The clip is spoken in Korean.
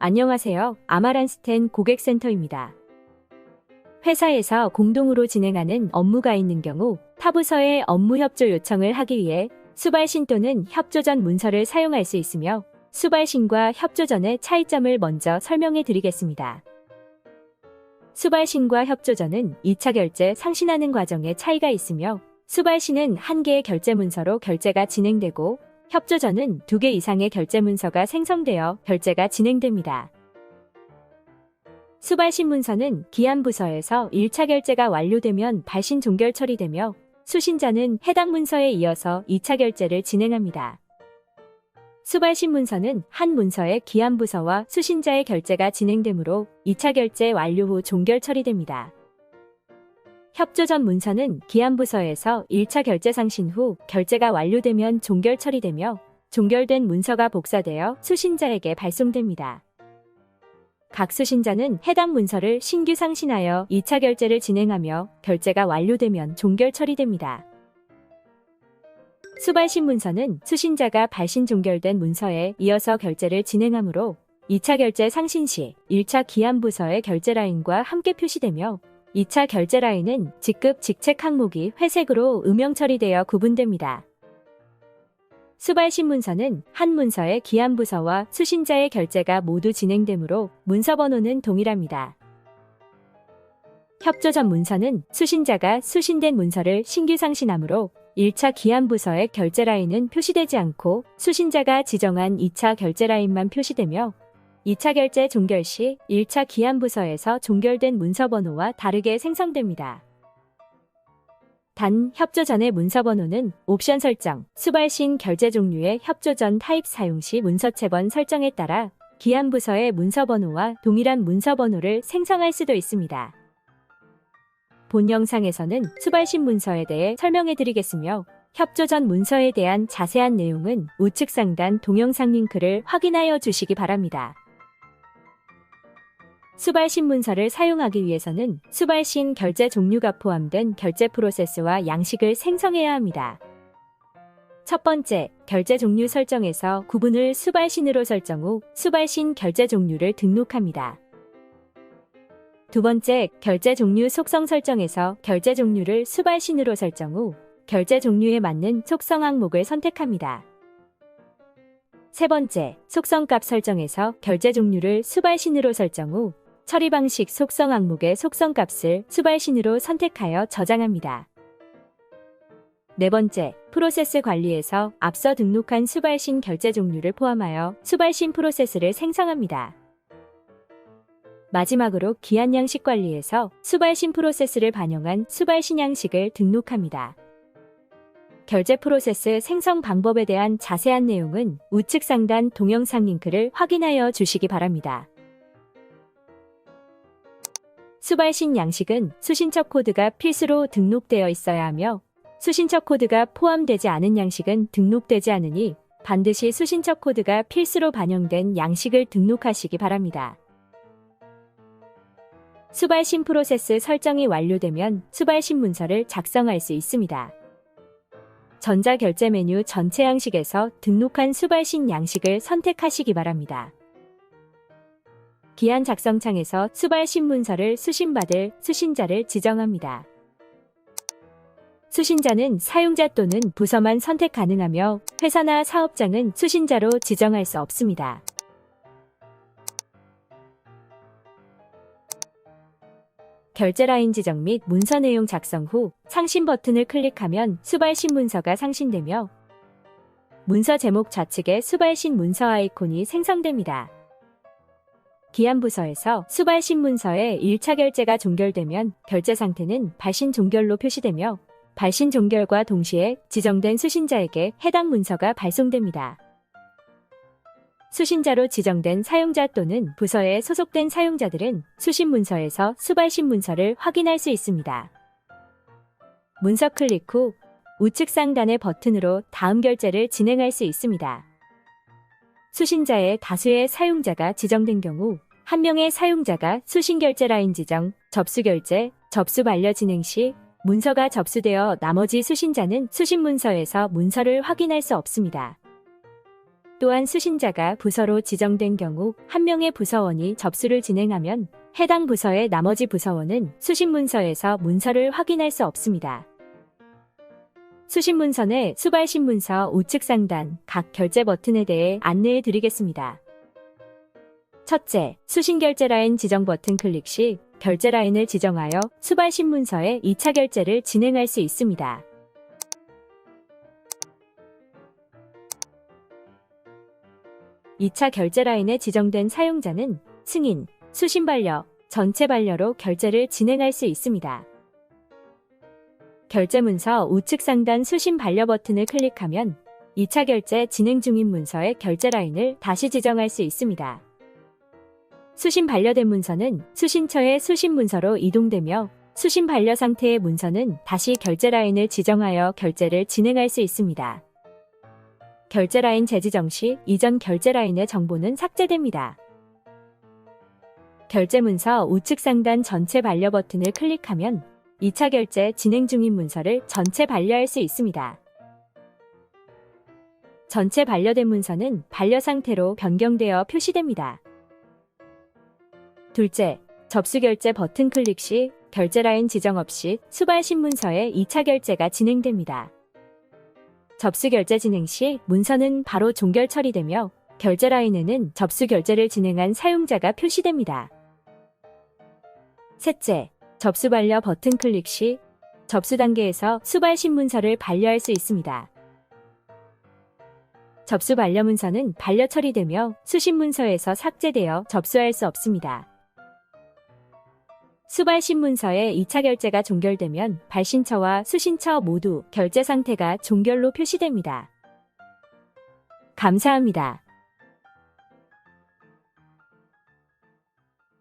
안녕하세요. 아마란스텐 고객센터입니다. 회사에서 공동으로 진행하는 업무가 있는 경우 타부서에 업무 협조 요청을 하기 위해 수발신 또는 협조 전 문서를 사용할 수 있으며 수발신과 협조 전의 차이점을 먼저 설명해 드리겠습니다. 수발신과 협조 전은 2차 결제 상신하는 과정에 차이가 있으며 수발신은 한 개의 결제 문서로 결제가 진행되고 협조전은 두 개 이상의 결제 문서가 생성되어 결제가 진행됩니다. 수발신 문서는 기한 부서에서 1차 결제가 완료되면 발신 종결 처리되며 수신자는 해당 문서에 이어서 2차 결제를 진행합니다. 수발신 문서는 한 문서의 기한 부서와 수신자의 결제가 진행되므로 2차 결제 완료 후 종결 처리됩니다. 협조 전 문서는 기한부서에서 1차 결제 상신 후 결제가 완료되면 종결 처리되며 종결된 문서가 복사되어 수신자에게 발송됩니다. 각 수신자는 해당 문서를 신규 상신하여 2차 결제를 진행하며 결제가 완료되면 종결 처리됩니다. 수발신 문서는 수신자가 발신 종결된 문서에 이어서 결제를 진행하므로 2차 결제 상신 시 1차 기한부서의 결제 라인과 함께 표시되며 2차 결제 라인은 직급 직책 항목이 회색으로 음영 처리되어 구분됩니다. 수발신 문서는 한 문서의 기한 부서와 수신자의 결제가 모두 진행되므로 문서 번호는 동일합니다. 협조전 문서는 수신자가 수신된 문서를 신규 상신하므로 1차 기한 부서의 결제 라인은 표시되지 않고 수신자가 지정한 2차 결제 라인만 표시되며 2차 결제 종결 시 1차 기한 부서에서 종결된 문서 번호와 다르게 생성됩니다. 단 협조 전의 문서 번호는 옵션 설정, 수발신 결제 종류의 협조 전 타입 사용 시 문서 채번 설정에 따라 기한 부서의 문서 번호와 동일한 문서 번호를 생성할 수도 있습니다. 본 영상에서는 수발신 문서에 대해 설명해 드리겠으며 협조 전 문서에 대한 자세한 내용은 우측 상단 동영상 링크를 확인하여 주시기 바랍니다. 수발 신 문서를 사용하기 위해서는 수발신 결제 종류가 포함된 결제 프로세스와 양식을 생성해야 합니다. 첫 번째, 결제 종류 설정에서 구분을 수발신으로 설정 후 수발신 결제 종류를 등록합니다. 두 번째, 결제 종류 속성 설정에서 결제 종류를 수발신으로 설정 후 결제 종류에 맞는 속성 항목을 선택합니다. 세 번째, 속성값 설정에서 결제 종류를 수발신으로 설정 후 처리 방식 속성 항목의 속성 값을 수발신으로 선택하여 저장합니다. 네 번째, 프로세스 관리에서 앞서 등록한 수발신 결제 종류를 포함하여 수발신 프로세스를 생성합니다. 마지막으로 기한 양식 관리에서 수발신 프로세스를 반영한 수발신 양식을 등록합니다. 결제 프로세스 생성 방법에 대한 자세한 내용은 우측 상단 동영상 링크를 확인하여 주시기 바랍니다. 수발신 양식은 수신처 코드가 필수로 등록되어 있어야 하며 수신처 코드가 포함되지 않은 양식은 등록되지 않으니 반드시 수신처 코드가 필수로 반영된 양식을 등록하시기 바랍니다. 수발신 프로세스 설정이 완료되면 수발신 문서를 작성할 수 있습니다. 전자결제 메뉴 전체 양식에서 등록한 수발신 양식을 선택하시기 바랍니다. 기한 작성 창에서 수발 신문서를 수신받을 수신자를 지정합니다. 수신자는 사용자 또는 부서만 선택 가능하며 회사나 사업장은 수신자로 지정할 수 없습니다. 결제 라인 지정 및 문서 내용 작성 후 상신 버튼을 클릭하면 수발신 문서가 상신되며 문서 제목 좌측에 수발신 문서 아이콘이 생성됩니다. 기한부서에서 수발신 문서의 1차 결제가 종결되면 결제 상태는 발신 종결로 표시되며 발신 종결과 동시에 지정된 수신자에게 해당 문서가 발송됩니다. 수신자로 지정된 사용자 또는 부서에 소속된 사용자들은 수신 문서에서 수발신 문서를 확인할 수 있습니다. 문서 클릭 후 우측 상단의 버튼으로 다음 결제를 진행할 수 있습니다. 수신자의 다수의 사용자가 지정된 경우 한 명의 사용자가 수신 결제 라인 지정, 접수 결제, 접수 반려 진행 시 문서가 접수되어 나머지 수신자는 수신 문서에서 문서를 확인할 수 없습니다. 또한 수신자가 부서로 지정된 경우 한 명의 부서원이 접수를 진행하면 해당 부서의 나머지 부서원은 수신 문서에서 문서를 확인할 수 없습니다. 수신문서 내 수발신문서 우측 상단 각 결제 버튼에 대해 안내해 드리겠습니다. 첫째, 수신결제 라인 지정 버튼 클릭 시 결제 라인을 지정하여 수발신문서의 2차 결제를 진행할 수 있습니다. 이차 결제 라인에 지정된 사용자는 승인, 수신 반려, 전체 반려로 결제를 진행할 수 있습니다. 결제 문서 우측 상단 수신 반려 버튼을 클릭하면 2차 결제 진행 중인 문서의 결제 라인을 다시 지정할 수 있습니다. 수신 반려된 문서는 수신처의 수신 문서로 이동되며 수신 반려 상태의 문서는 다시 결제 라인을 지정하여 결제를 진행할 수 있습니다. 결제 라인 재지정 시 이전 결제 라인의 정보는 삭제됩니다. 결제 문서 우측 상단 전체 반려 버튼을 클릭하면 2차 결제 진행 중인 문서를 전체 반려할 수 있습니다. 전체 반려된 문서는 반려 상태로 변경되어 표시됩니다. 둘째, 접수 결제 버튼 클릭 시 결제 라인 지정 없이 수발 신문서의 2차 결제가 진행됩니다. 접수 결제 진행 시 문서는 바로 종결 처리되며 결제 라인에는 접수 결제를 진행한 사용자가 표시됩니다. 셋째, 접수 반려 버튼 클릭 시 접수 단계에서 수발 신문서를 반려할 수 있습니다. 접수 반려 문서는 반려 처리되며 수신 문서에서 삭제되어 접수할 수 없습니다. 수발 신문서의 2차 결제가 종결되면 발신처와 수신처 모두 결제 상태가 종결로 표시됩니다. 감사합니다.